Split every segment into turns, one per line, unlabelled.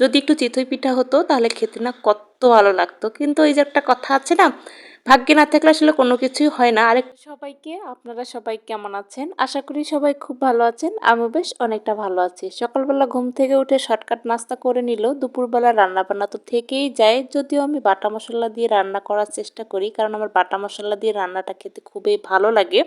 যদি একটু চিতই পিঠা হতো, তাহলে খেতে না কত ভালো লাগতো। কিন্তু এই যে একটা কথা আছে না, ভাগ্যে না থাকলে আসলে কোনো কিছুই হয় না। আরেক সবাইকে, আপনারা সবাই কেমন আছেন? আশা করি সবাই খুব ভালো আছেন। আমিও বেশ অনেকটা ভালো আছি। সকালবেলা ঘুম থেকে উঠে শর্টকাট নাস্তা করে নিল। দুপুরবেলা রান্না বান্না তো থেকেই যায়। যদিও আমি বাটা মশলা দিয়ে রান্না করার চেষ্টা করি, কারণ আমার বাটা মশলা দিয়ে রান্নাটা খেতে খুবই ভালো লাগে।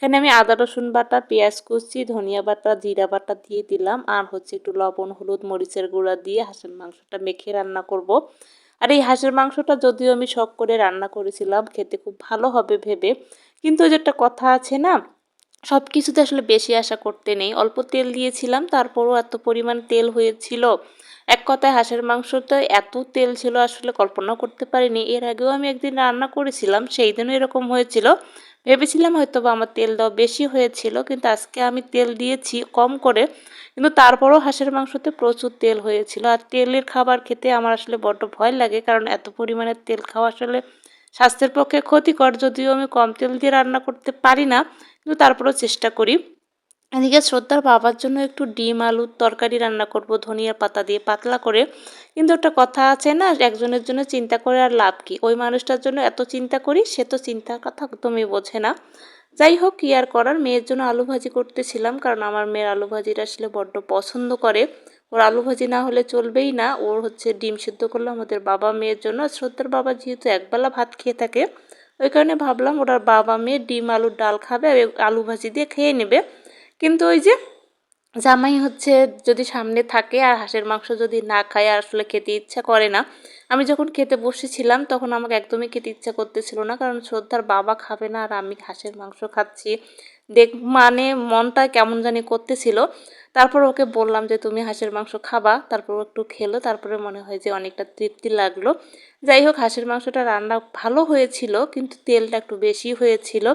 এখানে আমি আদা, রসুন বাটা, পেঁয়াজ কুচি, ধনিয়া বাটা, জিরা বাটা দিয়ে দিলাম। আর হচ্ছে একটু লবণ, হলুদ, মরিচের গুঁড়া দিয়ে হাঁসের মাংসটা মেখে রান্না করব। আর এই হাঁসের মাংসটা যদিও আমি শখ করে রান্না করেছিলাম, খেতে খুব ভালো হবে ভেবে, কিন্তু ওই একটা কথা আছে না সব কিছুতে আসলে বেশি আশা করতে নেই। অল্প তেল দিয়েছিলাম, তারপরও এত পরিমাণ তেল হয়েছিল। এক কথায় হাঁসের মাংসটা এত তেল ছিল, আসলে কল্পনা করতে পারিনি। এর আগেও আমি একদিন রান্না করেছিলাম, সেই দিনও এরকম হয়েছিল। ভেবেছিলাম হয়তো বা আমার তেল দেওয়া বেশি হয়েছিল, কিন্তু আজকে আমি তেল দিয়েছি কম করে, কিন্তু তারপরও হাঁসের মাংসতে প্রচুর তেল হয়েছিল। আর তেলের খাবার খেতে আমার আসলে বড্ড ভয় লাগে, কারণ এত পরিমাণে তেল খাওয়া আসলে স্বাস্থ্যের পক্ষে ক্ষতিকর, যদিও আমি কম তেল দিয়ে রান্না করতে পারি না, কিন্তু তারপরও চেষ্টা করি। এদিকে শ্রদ্ধার বাবার জন্য একটু ডিম, আলুর তরকারি রান্না করব ধনিয়া পাতা দিয়ে পাতলা করে। কিন্তু একটা কথা আছে না, একজনের জন্য চিন্তা করে আর লাভ কি? ওই মানুষটার জন্য এত চিন্তা করি, সে তো চিন্তার কথা একদমই বোঝে না। যাই হোক, কি আর করার? মেয়ের জন্য আলু ভাজি করতেছিলাম, কারণ আমার মেয়ের আলু ভাজিটা আসলে বড্ড পছন্দ করে। ওর আলু ভাজি না হলে চলবেই না, ওর হচ্ছে ডিম সিদ্ধ করল আমাদের বাবা মেয়ের জন্য। শ্রদ্ধার বাবা যেহেতু একবেলা ভাত খেয়ে থাকে, ওই কারণে ভাবলাম ওরা বাবা মেয়ে ডিম, আলুর ডাল খাবে আর আলু ভাজি দিয়ে খেয়ে নেবে। কিন্তু ওই যে জামাই হচ্ছে যদি সামনে থাকে আর হাঁসের মাংস যদি না খায় আর আসলে খেতে ইচ্ছা করে না, আমি যখন খেতে বসেছিলাম তখন আমাকে একদমই খেতে ইচ্ছা করতেছিল না, কারণ শ্রদ্ধার বাবা খাবে না আর আমি হাঁসের মাংস খাচ্ছি। দেখ মানে মনটা কেমন জানি করতেছিল। তারপর ওকে বললাম যে, তুমি হাঁসের মাংস খাবা। তারপর একটু খেলো। তারপরে মনে হয় যে, অনেকটা তৃপ্তি লাগল। যাই হোক, হাঁসের মাংসটা রান্না ভালো হয়েছিল, কিন্তু তেলটা একটু বেশি হয়েছিল।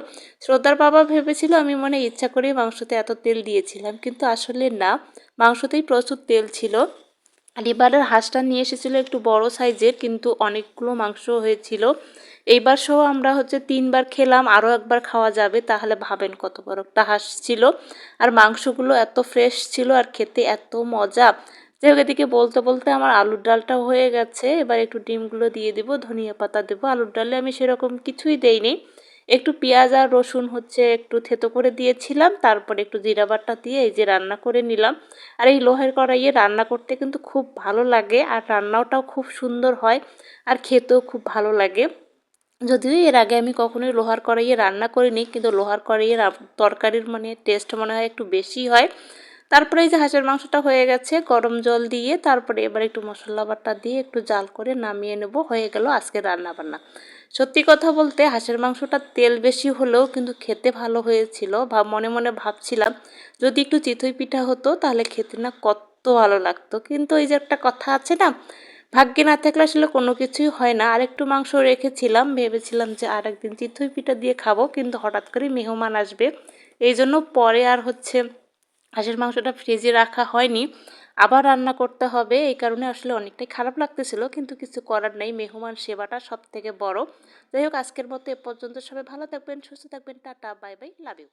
শ্রদ্ধার বাবা ভেবেছিল, আমি মনে ইচ্ছা করেই মাংসতে এত তেল দিয়েছিলাম। কিন্তু আসলে না, মাংসতেই প্রচুর তেল ছিল। এবারের হাঁসটা নিয়ে এসেছিল একটু বড় সাইজের, কিন্তু অনেকগুলো মাংস হয়েছিল। এইবার সহ আমরা হচ্ছে তিনবার খেলাম, আরও একবার খাওয়া যাবে, তাহলে ভাবেন কত বড় একটা হাঁস ছিল। আর মাংসগুলো এত ফ্রেশ ছিল আর খেতে এত মজা। হোক, এদিকে বলতে বলতে আমার আলুর ডালটা হয়ে গেছে। এবার একটু ডিমগুলো দিয়ে দিব, ধনিয়া পাতা দেবো। আলুর ডালে আমি সেরকম কিছুই দেইনি। একটু পেঁয়াজ আর রসুন হচ্ছে একটু থেতো করে দিয়েছিলাম, তারপরে একটু জিরা বাটা দিয়ে এই যে রান্না করে নিলাম। আর এই লোহের কড়াইয়ে রান্না করতে কিন্তু খুব ভালো লাগে আর রান্নাটাও খুব সুন্দর হয় আর খেতেও খুব ভালো লাগে। যদিও এর আগে আমি কখনোই লোহার কড়াইয়ে রান্না করিনি, কিন্তু লোহার কড়াইয়ের তরকারির মানে টেস্ট মনে হয় একটু বেশি হয়। তারপরে এই যে হাঁসের মাংসটা হয়ে গেছে, গরম জল দিয়ে তারপরে এবার একটু মশলা বাটা দিয়ে একটু জাল করে নামিয়ে নেব, হয়ে গেল আজকে রান্না বান্না সত্যি কথা বলতে হাঁসের মাংসটা তেল বেশি হলেও কিন্তু খেতে ভালো হয়েছিল ভাব মনে মনে ভাবছিলাম যদি একটু চিতই পিঠা হতো তাহলে খেতে না কত ভালো লাগতো। কিন্তু এই যে একটা কথা আছে না, ভাগ্যে না থাকলে আসলে কোনো কিছুই হয় না। আর একটু মাংস রেখেছিলাম, ভেবেছিলাম যে আর একদিন চিতই পিঠা দিয়ে খাব, কিন্তু হঠাৎ করে মেহমান আসবে। এই জন্য পরে আর হচ্ছে হাঁসের মাংসটা ফ্রিজে রাখা হয়নি। আবার রান্না করতে হবে। এই কারণে আসলে অনেকটাই খারাপ লাগতেছিল, কিন্তু কিছু করার নেই। মেহমান সেবাটা সব থেকে বড়। যাই হোক, আজকের মতো এ পর্যন্ত। সবাই ভালো থাকবেন, সুস্থ থাকবেন। Tata, bye bye, love you.